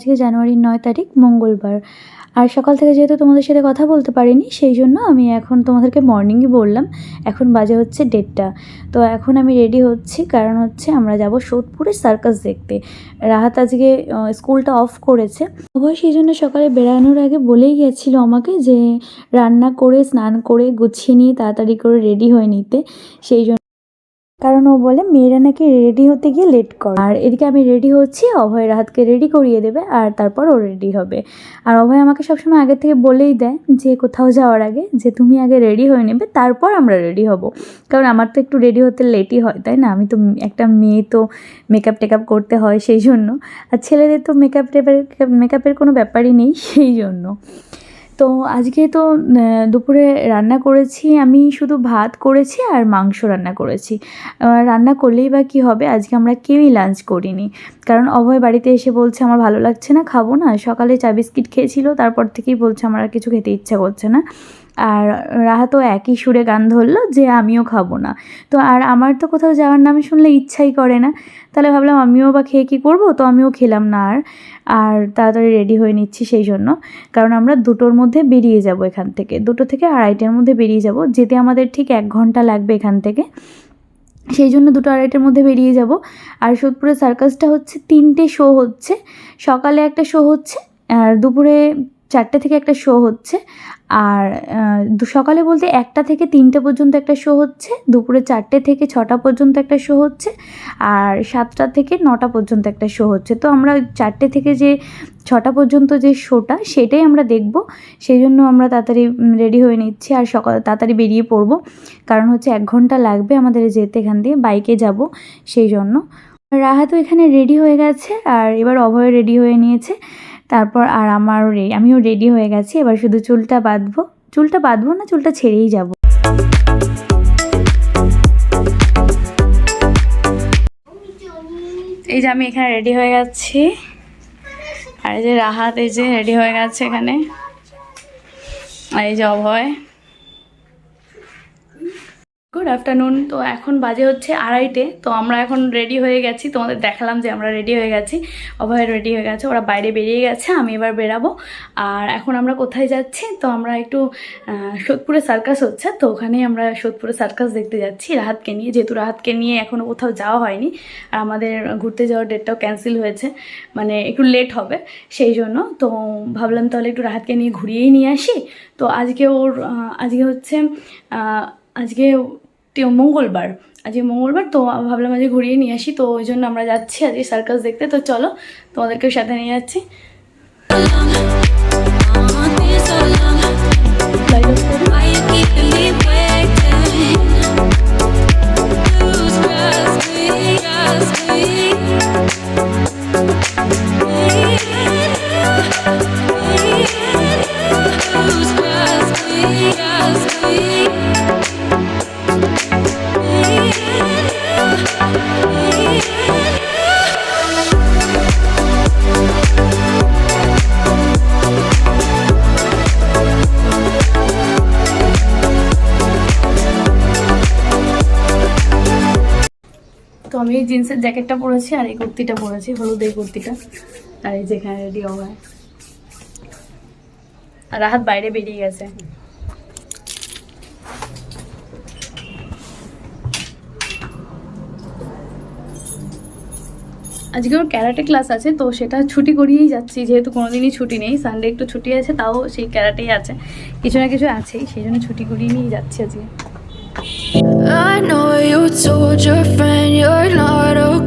আজকে জানুয়ারির নয় তারিখ, মঙ্গলবার। আর সকাল থেকে যেহেতু তোমাদের সাথে কথা বলতে পারিনি, সেই জন্য আমি এখন তোমাদেরকে মর্নিংই বললাম, এখন বাজে হচ্ছে ডেটটা তো এখন আমি রেডি হচ্ছি, কারণ হচ্ছে আমরা যাব সোদপুরে সার্কাস দেখতে। রাহাত আজকে স্কুলটা অফ করেছে। অবশ্য সেই জন্য সকালে বেড়ানোর আগে বলেই গেছিল আমাকে যে রান্না করে, স্নান করে গুছিয়ে নিয়ে তাড়াতাড়ি করে রেডি হয়ে নিতে। সেই জন্য কারণ ও বলে, মেয়েরা নাকি রেডি হতে গিয়ে লেট করে। আর এদিকে আমি রেডি হচ্ছি, অভয় রাহাতকে রেডি করিয়ে দেবে, আর তারপর ও রেডি হবে। আর অভয় আমাকে সবসময় আগে থেকে বলেই দেয় যে, কোথাও যাওয়ার আগে যে, তুমি আগে রেডি হয়ে নেবে, তারপর আমরা রেডি হব। কারণ আমার তো একটু রেডি হতে লেটই হয়, তাই না? আমি তো একটা মেয়ে তো মেকআপ টেকআপ করতে হয় সেই জন্য। আর ছেলেদের তো মেকআপ টেপের মেকআপের কোনো ব্যাপারই নেই সেই জন্য। তো আজকে তো দুপুরে রান্না করেছি, আমি শুধু ভাত করেছি আর মাংস রান্না করেছি। রান্না করলেই বা কী হবে, আজকে আমরা কেউই লাঞ্চ করিনি। কারণ অভয় বাড়িতে এসে বলছে, আমার ভালো লাগছে না, খাব না। সকালে চা বিস্কিট খেয়েছিল, তারপর থেকেই বলছে, আমার আর কিছু খেতে ইচ্ছা করছে না। আর রাহাতও একই সুরে গান ধরলো যে আমিও খাব না। তো আর আমার তো কোথাও যাওয়ার নাম শুনলে ইচ্ছাই করে না। তাহলে ভাবলাম আমিও বা খেয়ে কী করব? তো আমিও খেলাম না আর আর তাড়াতাড়ি রেডি হয়ে নিচ্ছি সেই জন্য। কারণ আমরা দুটোর মধ্যে বেরিয়ে যাব এখান থেকে। দুটো থেকে আড়াইটার মধ্যে বেরিয়ে যাব। যেতে আমাদের ঠিক এক ঘণ্টা লাগবে এখান থেকে। সেই জন্য দুটো আড়াইটার মধ্যে বেরিয়ে যাব। আর সোদপুরের সার্কাসটা হচ্ছে তিনটে শো হচ্ছে। সকালে একটা শো হচ্ছে, আর দুপুরে চারটে থেকে একটা শো হচ্ছে। আর সকালে বলতে একটা থেকে তিনটে পর্যন্ত একটা শো হচ্ছে, দুপুরে চারটে থেকে ছটা পর্যন্ত একটা শো হচ্ছে, আর সাতটা থেকে নটা পর্যন্ত একটা শো হচ্ছে। তো আমরা চারটে থেকে যে ছটা পর্যন্ত যে শোটা সেটাই আমরা দেখব। সেই জন্য আমরা তাড়াতাড়ি রেডি হয়ে নিচ্ছি আর সকাল, তাড়াতাড়ি বেরিয়ে পড়ব। কারণ হচ্ছে এক ঘণ্টা লাগবে আমাদের যেতে এখান দিয়ে বাইকে যাব সেই জন্য। রাহাতও এখানে রেডি হয়ে গেছে, আর এবার অভয় রেডি হয়ে নিয়েছে। তারপর আর আমারও রে- আমিও রেডি হয়ে গেছি, এবার শুধু চুলটা বাঁধবো। চুলটা বাঁধবো না, চুলটা ছেড়েই যাব। এই যে আমি এখানে রেডি হয়ে গেছি। আর এই যে রাহাত এই যে রেডি হয়ে গেছে এখানে। আর এই যে অভয়। গুড আফটারনুন তো এখন বাজে হচ্ছে আড়াইটে। তো আমরা এখন রেডি হয়ে গেছি। তোমাদের দেখালাম যে আমরা রেডি হয়ে গেছি। অভয় রেডি হয়ে গেছে। ওরা বাইরে বেরিয়ে গেছে। আমি এবার বেরাবো। আর এখন আমরা কোথায় যাচ্ছি? তো আমরা একটু সোদপুরে সার্কাস হচ্ছে। তো ওখানেই আমরা সোদপুরে সার্কাস দেখতে যাচ্ছি। রাহাতকে নিয়ে। যেহেতু রাহাতকে নিয়ে এখনও কোথাও যাওয়া হয়নি, আর আমাদের ঘুরতে যাওয়ার ডেটটাও ক্যান্সেল হয়েছে। মানে একটু লেট হবে সেই জন্য। তো ভাবলাম তাহলে একটু রাহাতকে নিয়ে ঘুরিয়েই নিয়ে আসি। তো আজকে ওর আজকে হচ্ছে আজকে মঙ্গলবার। আজকে মঙ্গলবার তো ভাবলাম আজকে ঘুরিয়ে নিয়ে আসি, তো ওই জন্য আমরা যাচ্ছি আজকে সার্কাস দেখতে। তো চলো তোমাদেরকেও সাথে নিয়ে যাচ্ছি। এই জিন্সের জ্যাকেটটা পরেছি আর এই কুর্তিটা পরেছি, হলুদ এই কুর্তিটা। আর এই যেখানে রেডি হয় আর রাহাত বাইরে বেরিয়ে গেছে। আজকে ওর ক্যারাটে ক্লাস আছে, তো সেটা ছুটি করিয়েই যাচ্ছি, যেহেতু কোনোদিনই ছুটি নেই। সানডে একটু ছুটি আছে, তাও সেই ক্যারাটেই আছে। কিছু না কিছু আছেই, সেই জন্য ছুটি করিয়ে নিয়েই যাচ্ছি আজকে। I know you told your friend you're not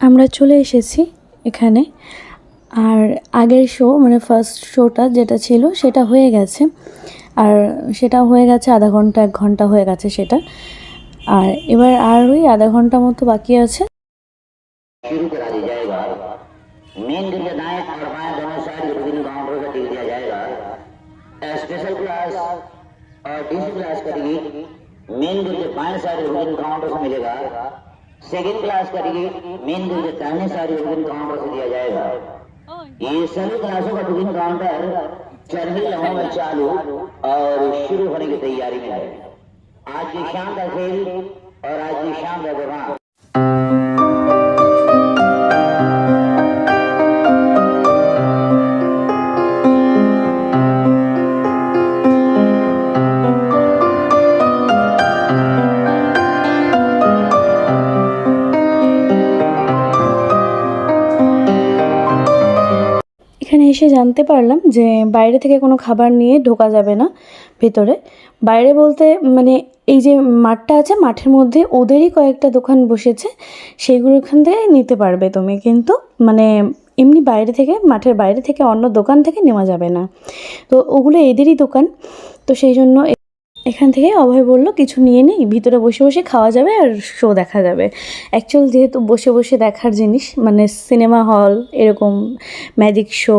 আমরা চলে এসেছি এখানে আর আগের শো মানে ফার্স্ট শোটা যেটা ছিল সেটা হয়ে গেছে আর সেটা হয়ে গেছে আধা ঘন্টা এক ঘন্টা হয়ে গেছে সেটা আর এবার আর ওই আধা ঘন্টা মতো বাকি আছে शुरू करा दी जाएगा मेन गेट के दाएं और बाएं दोनों साइड विभिन्न काउंटर का टिक दिया जाएगा स्पेशल क्लास और डीसी क्लास करेगी मेन गेट के बाएं साइड विभिन्न काउंटर से मिलेगा सेकंड क्लास करेगी मेन गेट के सारी विभिन्न काउंटर से दिया जाएगा। ये सभी क्लासों का विभिन्न काउंटर चल ही में चालू और शुरू होने की तैयारी में है। आज की शाम का खेल और आज की शाम का प्रोग्राम এসে জানতে পারলাম যে বাইরে থেকে কোনো খাবার নিয়ে ঢোকা যাবে না ভেতরে। বাইরে বলতে মানে এই যে মাঠটা আছে, মাঠের মধ্যে ওদেরই কয়েকটা দোকান বসেছে সেইগুলো ওখান থেকে নিতে পারবে তুমি। কিন্তু মানে এমনি বাইরে থেকে, মাঠের বাইরে থেকে অন্য দোকান থেকে নেওয়া যাবে না। তো ওগুলো এদেরই দোকান, তো সেই জন্য এখান থেকে অভয় বলল, কিছু নিয়ে নেই, ভিতরে বসে বসে খাওয়া যাবে আর শো দেখা যাবে। অ্যাকচুয়াল যেহেতু বসে বসে দেখার জিনিস মানে সিনেমা হল এরকম ম্যাজিক শো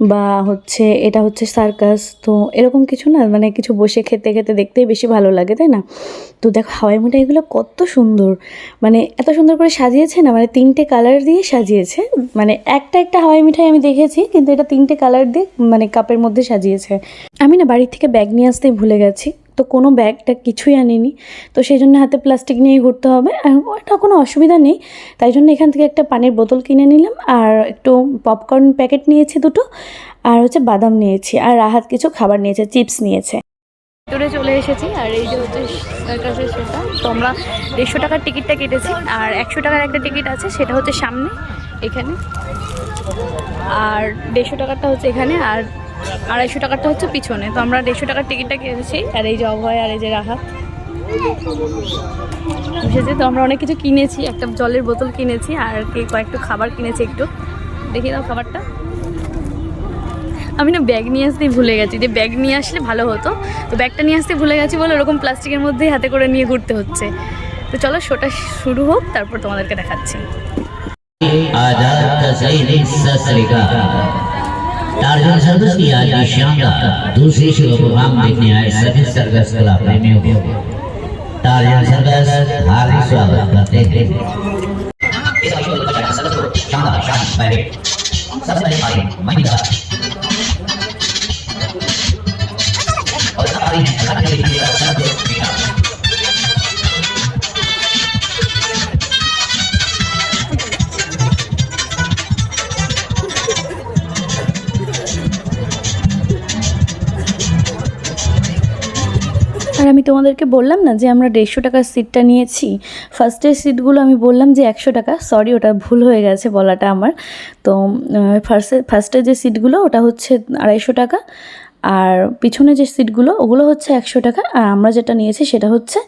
বা হচ্ছে এটা হচ্ছে সার্কাস তো এরকম কিছু না মানে কিছু বসে খেতে খেতে দেখতেই বেশি ভালো লাগে, তাই না? তো দেখো, হাওয়াই মিঠাইগুলো কত সুন্দর। মানে এত সুন্দর করে সাজিয়েছে না মানে তিনটে কালার দিয়ে সাজিয়েছে। মানে একটা একটা হাওয়াই মিঠাই আমি দেখেছি, কিন্তু এটা তিনটে কালার দিয়ে মানে কাপের মধ্যে সাজিয়েছে। আমি না বাড়ির থেকে ব্যাগ নিয়ে আসতেই ভুলে গেছি, তো কোনো ব্যাগটা কিছুই আনিনি। তো সেই জন্য হাতে প্লাস্টিক নিয়ে ঘুরতে হবে, আর ওটা কোনো অসুবিধা নেই। তাই জন্য এখান থেকে একটা পানির বোতল কিনে নিলাম, আর একটু পপকর্ন প্যাকেট নিয়েছি দুটো আর হচ্ছে বাদাম নিয়েছি, আর রাহাত কিছু খাবার নিয়েছে, চিপস নিয়েছে। ভিতরে চলে এসেছি, আর এই যে হচ্ছে সার্কাসের সেটা। তো আমরা দেড়শো টাকার টিকিটটা কেটেছি, আর একশো টাকার একটা টিকিট আছে, সেটা হচ্ছে সামনে, এখানে। আর দেড়শো টাকারটা হচ্ছে এখানে, আর আড়াইশো টাকারটা হচ্ছে পিছনে। তো আমরা দেড়শো টাকার টিকিটটা কেটেছি, আর এই যে অভয় আর এই যে রাহাত। এসেছে তো আমরা অনেক কিছু কিনেছি, একটা জলের বোতল কিনেছি, আর কে কয়েকটা খাবার কিনেছি একটু। দেখি দাও খাবারটা। আমি না ব্যাগ নিয়ে আসতেই ভুলে গেছি যে ব্যাগ নিয়ে আসলে ভালো হতো তো ব্যাগটা নিয়ে আসতে ভুলে গেছি বলে ওরকম প্লাস্টিকের মধ্যেই হাতে করে নিয়ে ঘুরতে হচ্ছে তো চলো শোটা শুরু হোক তারপর তোমাদেরকে দেখাচ্ছি आजाद तस्लीम सत श्रीकाल टार्जन सर्कस की आज की शानदार दूसरी शो प्रोग्राम देखने आए सभी सर्कस कला प्रेमियों को टार्जन सर्कस हार्दिक स्वागत करते हैं इस शो का सर्कस को शानदार शान पहले सबसे पहले आए महिला আর আমি তোমাদেরকে বললাম না যে আমরা দেড়শো টাকার সিটটা নিয়েছি? ফার্স্টের সিটগুলো আমি বললাম যে একশো টাকা। সরি ওটা ভুল হয়ে গেছে বলাটা আমার। তো ফার্স্টে ফার্স্টের যে সিটগুলো ওটা হচ্ছে আড়াইশো টাকা। আর পিছনে যে সিটগুলো, ওগুলো হচ্ছে একশো টাকা আর আমরা যেটা নিয়েছি সেটা হচ্ছে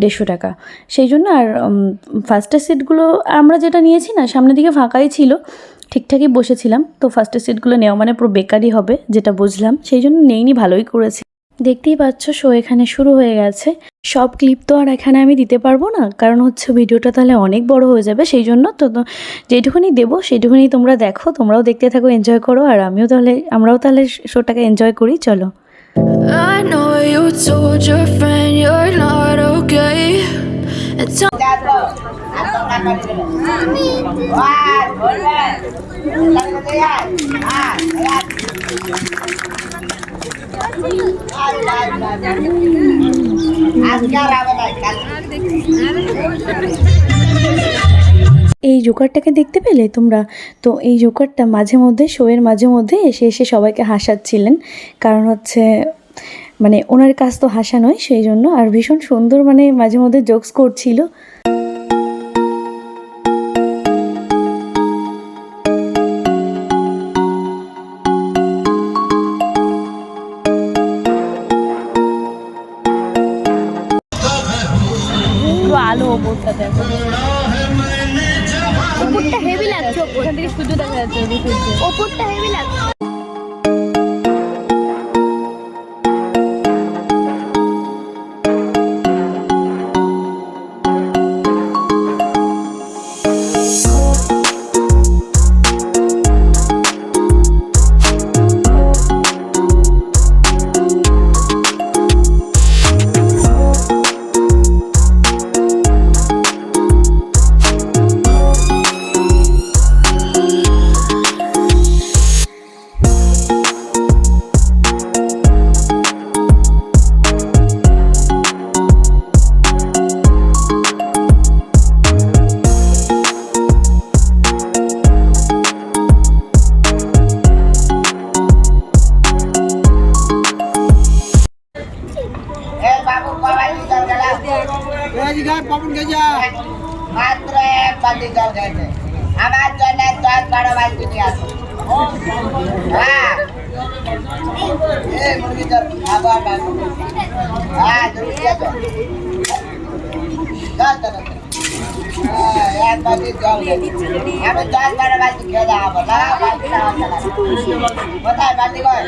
দেড়শো টাকা। সেই জন্য আর ফার্স্টের সিটগুলো আমরা যেটা নিয়েছি না, সামনের দিকে ফাঁকাই ছিল, ঠিকঠাকই বসেছিলাম। তো ফার্স্টের সিটগুলো নেওয়া মানে পুরো বেকারই হবে, যেটা বুঝলাম। সেই জন্য নেইনি, ভালোই করেছি। দেখতেই পাচ্ছ শো এখানে শুরু হয়ে গেছে। সব ক্লিপ তো আর এখানে আমি দিতে পারব না কারণ হচ্ছে ভিডিওটা তাহলে অনেক বড় হয়ে যাবে সেই জন্য তো যেটুকুনি দেবো সেইটুকুনি তোমরা দেখো তোমরাও দেখতে থাকো এনজয় করো আর আমিও তাহলে আমরাও তাহলে শোটাকে এনজয় করি চলো। I এই জোকারটাকে দেখতে পেলে তোমরা? তো এই জোকারটা মাঝে মধ্যে শোয়ের মাঝে মধ্যে এসে এসে সবাইকে হাসাচ্ছিলেন। কারণ হচ্ছে মানে ওনার কাজ তো হাসা নয় সেই জন্য। আর ভীষণ সুন্দর মানে মাঝে মধ্যে জোকস করছিল। আমি দশ বারো বালতি খেয়ে যাব লাগাও বালতি লাগাও লাগাও। কোথায় বালতি কই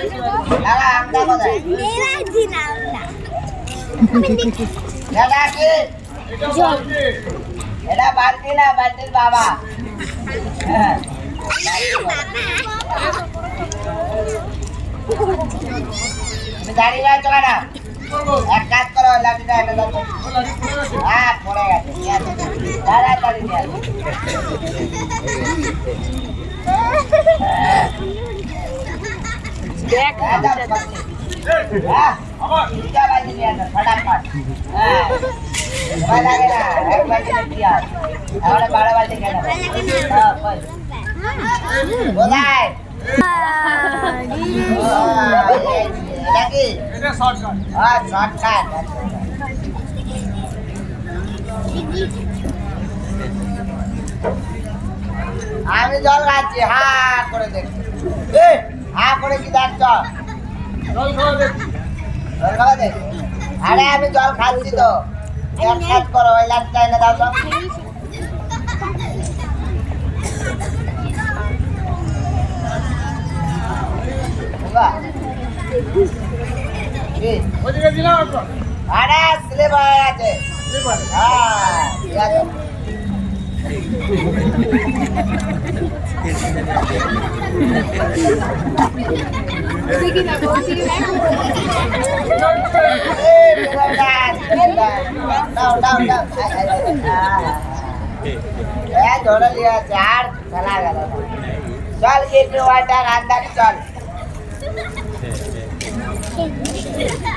লাগা আমটা কোথায় দাদা কি এটা বালতি না বালতির বাবা হ্যাঁ। তুমি দাঁড়িয়ে আছো কেন এক কাজ করো লাঠিটা এটা দাও তো। হ্যাঁ পড়ে গেছে নিয়ে আসো। তাড়াতাড়ি নিয়ে আসো। দেখ হ্যাঁ, হ্যাঁ? এটা। আমি জল খাচ্ছি হা করে দেখ। হা করে কি দেখছ জল? খাওয়া দেখ। আরে আমি জল খাচ্ছি তো। এক কাজ করো ওই এনে দাও তো। বাবা। কি? আরে স্লিপ হয়ে গেছে হ্যাঁ ঠিক আছে এই মোবাইলটা, দাও, দাও, দাও। এ, ধরে লিয়েছে, আর খেলা Go!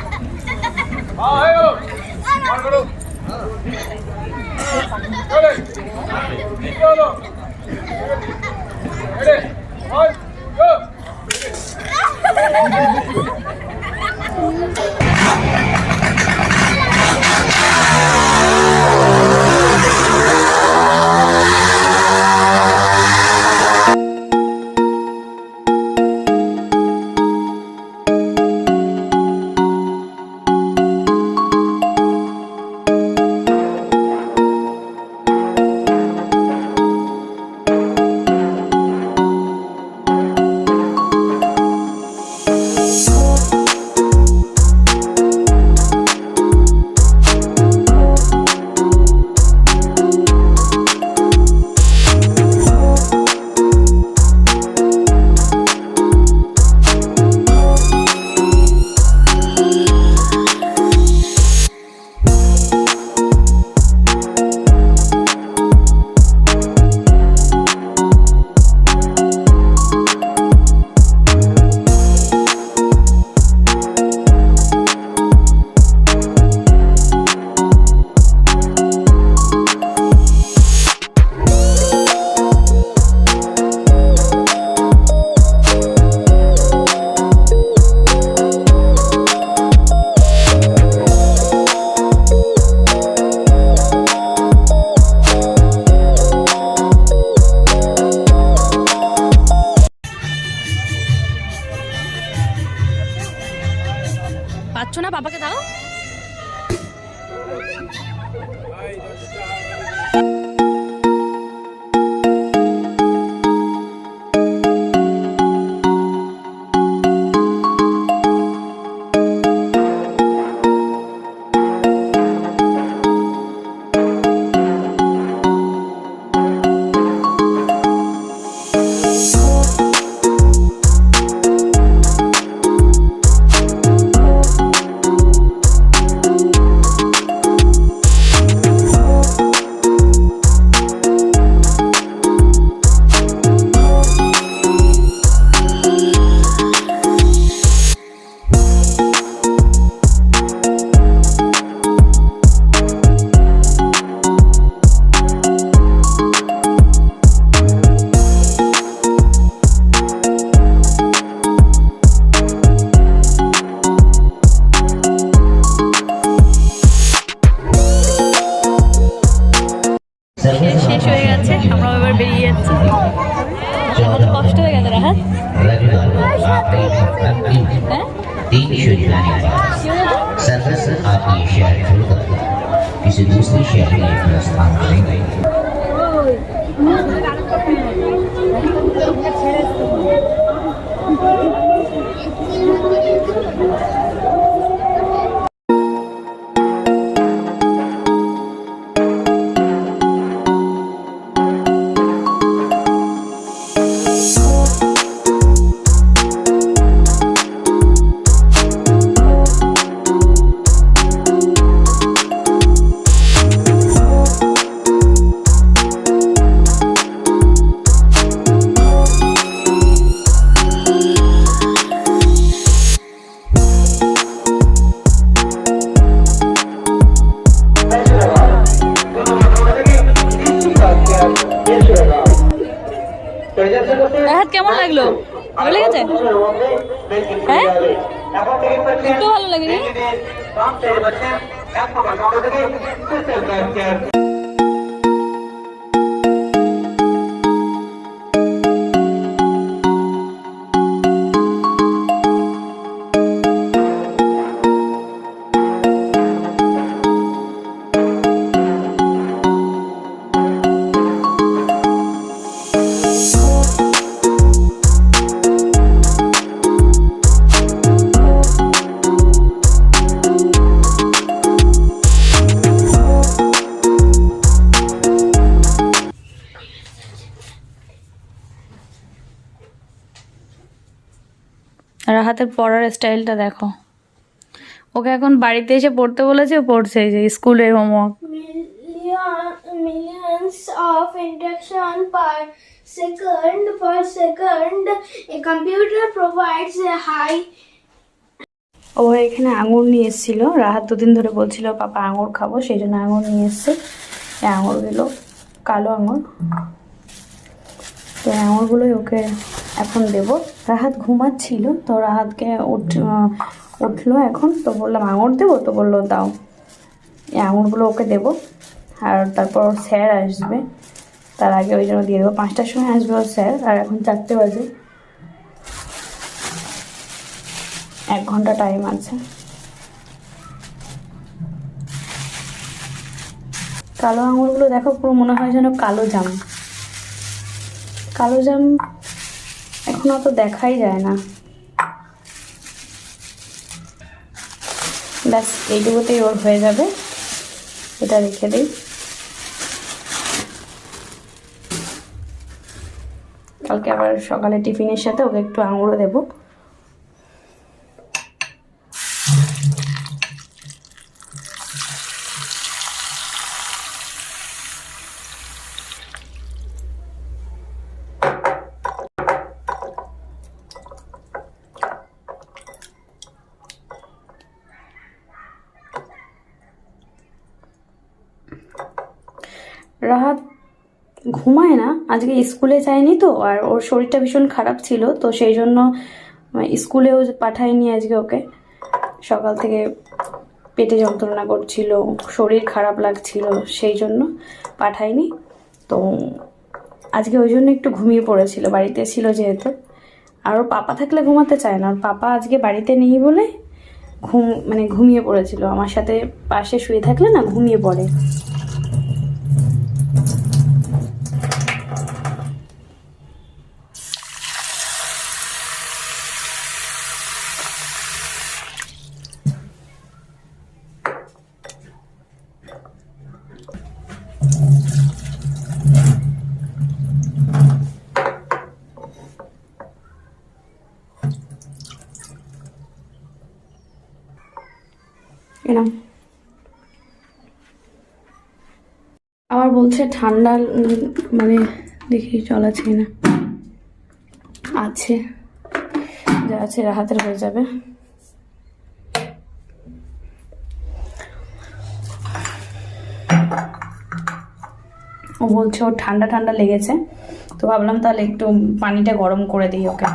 রাহাতের পড়ার স্টাইলটা দেখো। ওকে এখন বাড়িতে এসে পড়তে বলেছে ও পড়ছে এই যে স্কুলের homework Million, millions of interaction per second per second. A computer provides a high ও এখানে আঙুর নিয়ে এসেছিল। রাহাত দুদিন ধরে বলছিল পাপা আঙুর খাব। সেই জন্য আঙুর নিয়ে এসছে। এই আঙুরগুলো কালো আঙুর। তো এই আঙুরগুলোই ওকে এখন দেব। রাহাত ঘুমাচ্ছিল তো রাহাতকে উঠ উঠল এখন। তো বললাম, আঙুর দেবো? তো বলল, দাও। এই আঙুরগুলো ওকে দেবো। আর তারপর স্যার আসবে। তার আগে ওই জন্য দিয়ে দেবো। পাঁচটার সময় আসবে ওর স্যার। আর এখন চারটে বাজে। এক ঘণ্টা টাইম আছে। কালো আঙুরগুলো দেখো, পুরো মনে হয় যেন কালো জাম। কালো জাম এখন অত দেখাই যায় না। ব্যাস, এইটুকুতেই ওর হয়ে যাবে। এটা রেখে দিই। কালকে আবার সকালে টিফিনের সাথে ওকে একটু আঙুরও দেবো। রাহাত ঘুমায় না। আজকে স্কুলে যায়নি তো, আর ওর শরীরটা ভীষণ খারাপ ছিল, তো সেই জন্য স্কুলেও পাঠায়নি আজকে ওকে। সকাল থেকে পেটে যন্ত্রণা করছিল, শরীর খারাপ লাগছিল, সেই জন্য পাঠায়নি। তো আজকে ওই জন্য একটু ঘুমিয়ে পড়েছিল, বাড়িতে ছিল যেহেতু। আর ওর পাপা থাকলে ঘুমাতে চায় না, ওর পাপা আজকে বাড়িতে নেই বলে ঘুম মানে ঘুমিয়ে পড়েছিল। আমার সাথে পাশে শুয়ে থাকলে না ঘুমিয়ে পড়ে। এরম আবার বলছে ঠান্ডা মানে দেখি জল আছে না। আছে। যা আছে রাহাতের হয়ে যাবে। ও বলছে ওর ঠান্ডা ঠান্ডা লেগেছে। তো ভাবলাম তাহলে একটু পানিটা গরম করে দিই ওকে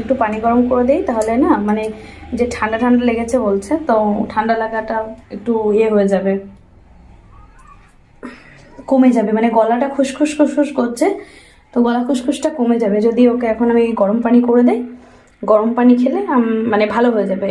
একটু পানি গরম করে দিই, তাহলে না মানে যে ঠান্ডা ঠান্ডা লেগেছে বলছে, তো ঠান্ডা লাগাটা একটু ইয়ে হয়ে যাবে। কমে যাবে মানে গলাটা খুসখুস খুসখুস করছে, তো গলা খুসখুসটা কমে যাবে। যদি ওকে এখন আমি গরম পানি করে দেই, গরম পানি খেলে মানে ভালো হয়ে যাবে।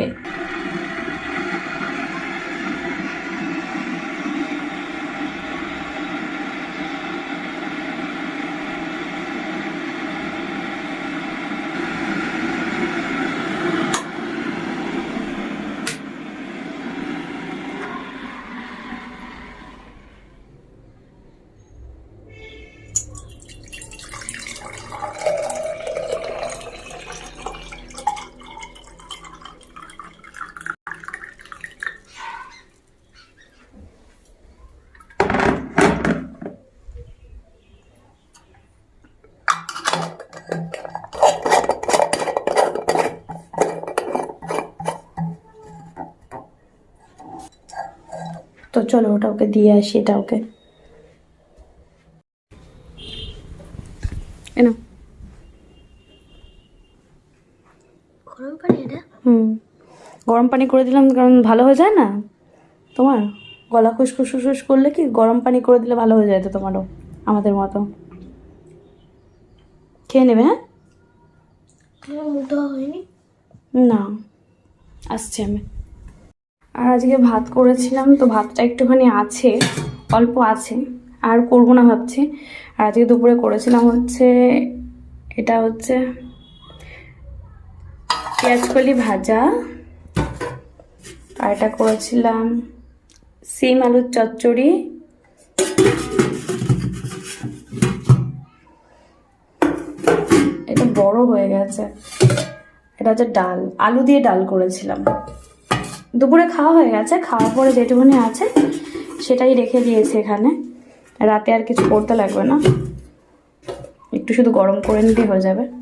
চলো ওটা ওকে দিয়ে আসি এটা ওকে। এনো গরম পানি এটা? হুম। গরম পানি করে দিলাম কারণ ভালো হয়ে যায় না? তোমার? গলা খুসখুস খুসখুস করলে কি গরম পানি করে দিলে ভালো হয়ে যায় তো তোমারও আমাদের মতো? খেয়ে নেবে হ্যাঁ? মুখ ধোয়া হয়নি? না। আসছি আমি। আর আজকে ভাত করেছিলাম, তো ভাতটা একটুখানি আছে, অল্প আছে, আর করব না ভাবছি। আর আজকে দুপুরে করেছিলাম হচ্ছে, এটা হচ্ছে পেঁয়াজকলি ভাজা, আর এটা করেছিলাম সিম আলুর চচ্চড়ি। এটা বড় হয়ে গেছে। এটা হচ্ছে ডাল, আলু দিয়ে ডাল করেছিলাম। দুপুরে খাওয়া হয়ে গেছে, খাওয়ার পরে যেটুকুনি আছে, সেটাই রেখে দিয়েছি এখানে। রাতে আর কিছু করতে লাগবে না। একটু শুধু গরম করে নিতে হয়ে যাবে।